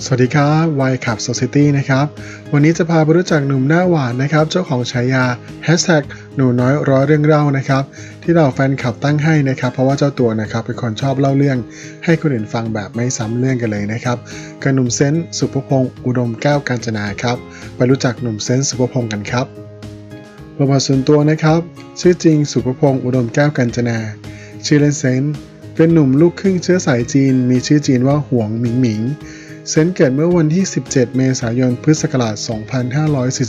สวัสดีครับวายขับ Society นะครับ วันนี้จะพาไปรู้จักหนุ่มหน้าหวานนะครับ เจ้าของฉายา Hashtag หนูน้อยร้อยเรื่องเล่านะครับ ที่เราแฟนคลับตั้งให้นะครับ เพราะว่าเจ้าตัวนะครับเป็นคนชอบเล่าเรื่อง ให้คนอื่นฟังแบบไม่ซ้ำเรื่องกันเลยนะครับกับหนุ่มเซนสุภพงศ์อุดมแก้วกาญจนาครับ ไปรู้จักหนุ่มเซนสุภพงศ์กันครับประวัติส่วนตัวนะครับ ชื่อจริงสุภพงศ์อุดมแก้วกัญจนาชื่อเล่นเซนเป็นหนุ่มลูกครึ่งเชื้อสายจีน มีชื่อจีนว่าหวงหมิงหมิง เซนเกิดเมื่อวันที่ 17 เมษายน พุทธศักราช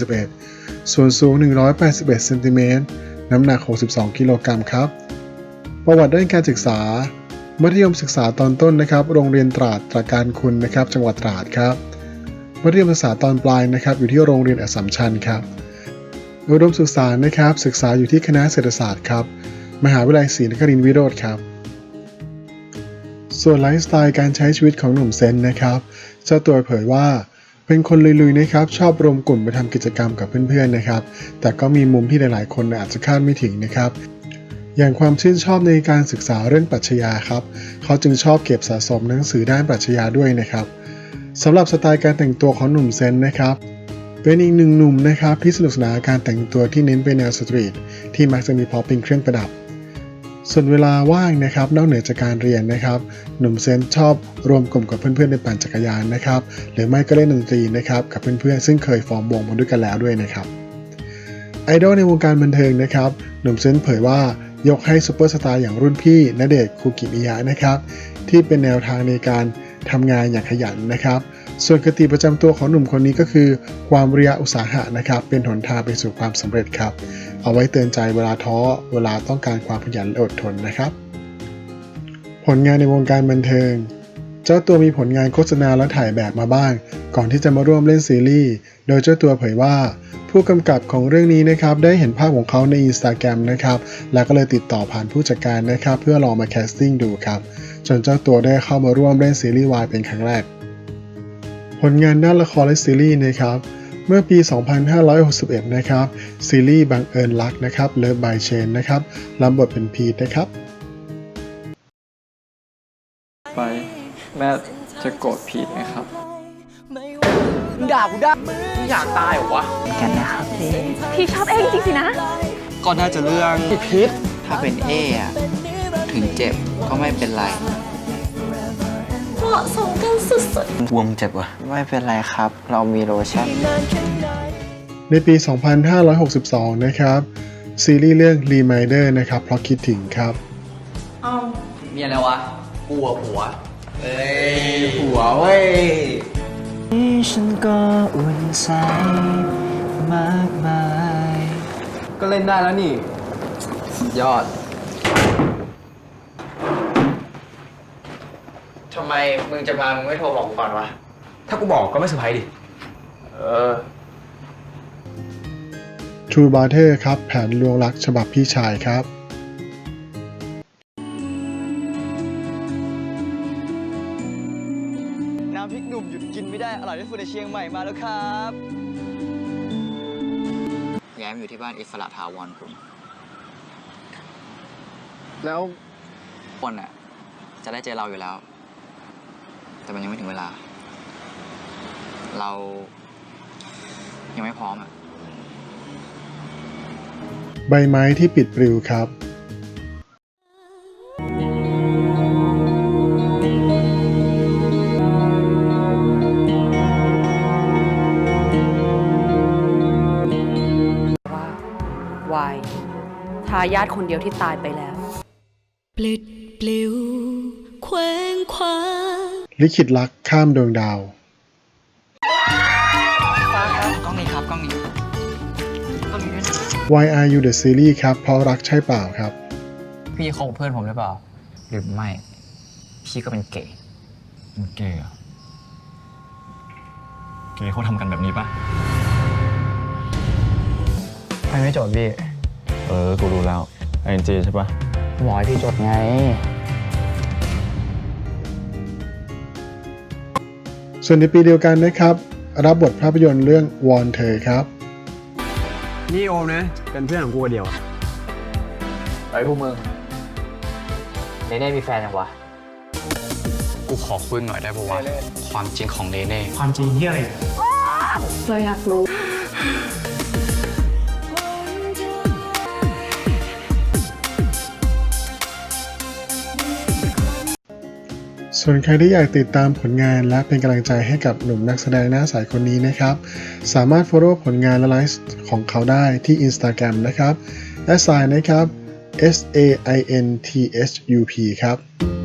2541 ส่วนสูง 181 เซนติเมตร น้ำหนัก 62 กิโลกรัมครับ ประวัติด้านการศึกษา มัธยมศึกษาตอนต้นนะครับ โรงเรียนตราดตราการคุณนะครับ จังหวัดตราดครับ มัธยมศึกษาตอนปลายนะครับ อยู่ที่โรงเรียนอัสสัมชัญครับ อุดมศึกษานะครับ ศึกษาอยู่ที่คณะเศรษฐศาสตร์ครับ มหาวิทยาลัยศรีนครินทร์วิโรธครับ ส่วนไลฟ์สไตล์การใช้ชีวิตของหนุ่มเซนนะครับเจ้าตัวเผยว่าเป็นคนลุยๆนะครับ ชอบรวมกลุ่มไปทำกิจกรรมกับเพื่อนๆนะครับ แต่ก็มีมุมที่หลายๆ คนอาจจะคาดไม่ถึงนะครับ อย่างความชื่นชอบในการศึกษาเรื่องปรัชญาครับ เขาจึงชอบเก็บสะสมหนังสือด้านปรัชญาด้วยนะครับสำหรับสไตล์การแต่งตัวของหนุ่มเซนนะครับเป็นอีกหนึ่งหนุ่มนะครับที่สนุกสนานกับการแต่งตัวที่เน้นไปแนวสตรีทที่มักจะมีพอเป็นเครื่องประดับ ส่วนเวลาว่างนะครับนอกเหนือจากการเรียนนะครับ หนุ่มเซนชอบรวมกลุ่มกับเพื่อนๆในปั่นจักรยานนะครับ หรือไม่ก็เล่นดนตรีนะครับกับเพื่อนๆซึ่งเคยฟอร์มวงมาด้วยกันแล้วด้วยนะครับไอดอลในวงการบันเทิงนะครับ หนุ่มเซนเผยว่ายกให้ซูเปอร์สตาร์อย่างรุ่นพี่ณเดชน์คูกิมิยะนะครับ ที่เป็นแนวทางในการทำงานอย่างขยันนะครับ ส่วนคติประจำตัวของหนุ่มคนนี้ก็คือ ความเรียอุตสาหะนะครับ เป็นหนทางไปสู่ความสำเร็จครับ เอาไว้เตือนใจเวลาท้อ เวลาต้องการความขยันและอดทนนะครับ ผลงานในวงการบันเทิง เจ้าตัวมีผลงานโฆษณาและถ่ายแบบมาบ้าง ก่อนที่จะมาร่วมเล่นซีรีส์ โดยเจ้าตัวเผยว่า ผู้กำกับของเรื่องนี้นะครับได้เห็นภาพของเขาในอินสตาแกรมนะครับ แล้วก็เลยติดต่อผ่านผู้จัดการนะครับ เพื่อลองมาแคสติ้งดูครับ จนเจ้าตัวได้เข้ามาร่วมเล่นซีรีส์วายเป็นครั้งแรก ผลงานด้านละครและซีรีส์นะครับ เมื่อปี 2561 นะครับ ซีรีส์บังเอิญรักนะครับเลิฟบายเชนนะครับรับบทเป็นพีทนะครับ ไปแม่จะโกรธพีทไหมครับมึงด่ากูได้มึงอยากตายเหรอวะ กันนะครับพี่พี่ชอบเองจริงสินะ ก็น่าจะเรื่องพี่พีทถ้าเป็นเออะถึงเจ็บก็ไม่เป็นไร เหมาะสมกันสุดบวมเจ็บวะไม่เป็นไรครับ เรามีโลชั่น ในปี 2562 นะครับ ซีรีส์เรื่อง Reminder นะครับ เพราะคิดถึงครับมีอะไรวะกูอะผัว เอ้ยผัวเว้ย ฉันก็อุ่นใจมากมาย ก็เล่นได้แล้วนี่สุดยอด ทำไมมึงจะมา มึงไม่โทรบอกกูก่อนวะ ถ้ากูบอกก็ไม่เซอร์ไพรส์ดิ เออ True Brother ครับ แผนลวงรักฉบับพี่ชายครับ น้ำพริกหนุ่มหยุดกินไม่ได้ อร่อยที่สุดในเชียงใหม่มาแล้วครับย้ายมาอยู่ที่บ้านอิสระถาวรคุณแล้วคนอะ จะได้เจอเราอยู่แล้ว แต่มันยังไม่ถึงเวลา เรายังไม่พร้อมอะ ใบไม้ที่ปิดปลิวครับว่าวายทายาทคนเดียวที่ตายไปแล้ว ปลิดปลิว เคว้งคว้าง ลิขิตรักข้ามดวงดาวกล้องนี้ครับกล้องนี้กล้องนี้ด้วยนะ Why Are You The Series ครับ เพราะรักใช่เปล่าครับ พี่คบกับเพื่อนผมหรือเปล่า หรือไม่ พี่ก็เป็นเกย์มันเกย์เหรอเกย์เขาทำกันแบบนี้ปะใครไม่จดพี่ เออ กูรู้แล้วไอเอ็นจีใช่ปะหมอให้พี่จดไง ส่วนในปีเดียวกันนะครับ รับบทภาพยนตร์เรื่องวอนเธอครับ นี่โอมนะ เป็นเพื่อนของกูคนเดียวไอ้พวกมึงเนเน่มีแฟนยังวะกูกูขอคุยหน่อยได้ปะวะ ความจริงของเนเน่ ความจริงที่อะไรเราอยากรู้ ส่วนใครที่อยากติดตามผลงานและเป็นกำลังใจให้กับหนุ่มนักแสดงหน้าใสคนนี้นะครับ สามารถ follow ผลงานและไลฟ์ของเขาได้ที่ Instagram นะครับและสายนะครับ s a i n t h u p ครับ